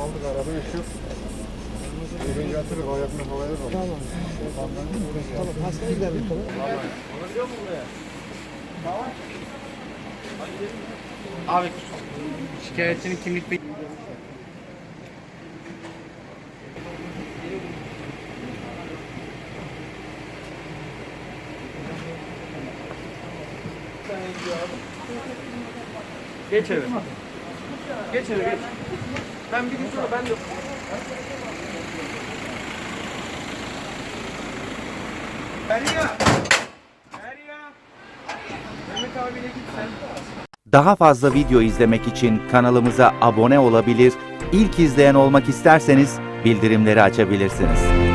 Aldık arabayı şu. Ürün yatırıp ayakını havaya kaldı. Tamam. Tamam. Hastaneye gidelim. Abi şikayetçinin kimlik bir... Geç eve. Geç eve geç. Ben bir gün sonra ben de... Derya! Derya! Mehmet abiyle git sen. Daha fazla video izlemek için kanalımıza abone olabilir, ilk izleyen olmak isterseniz bildirimleri açabilirsiniz.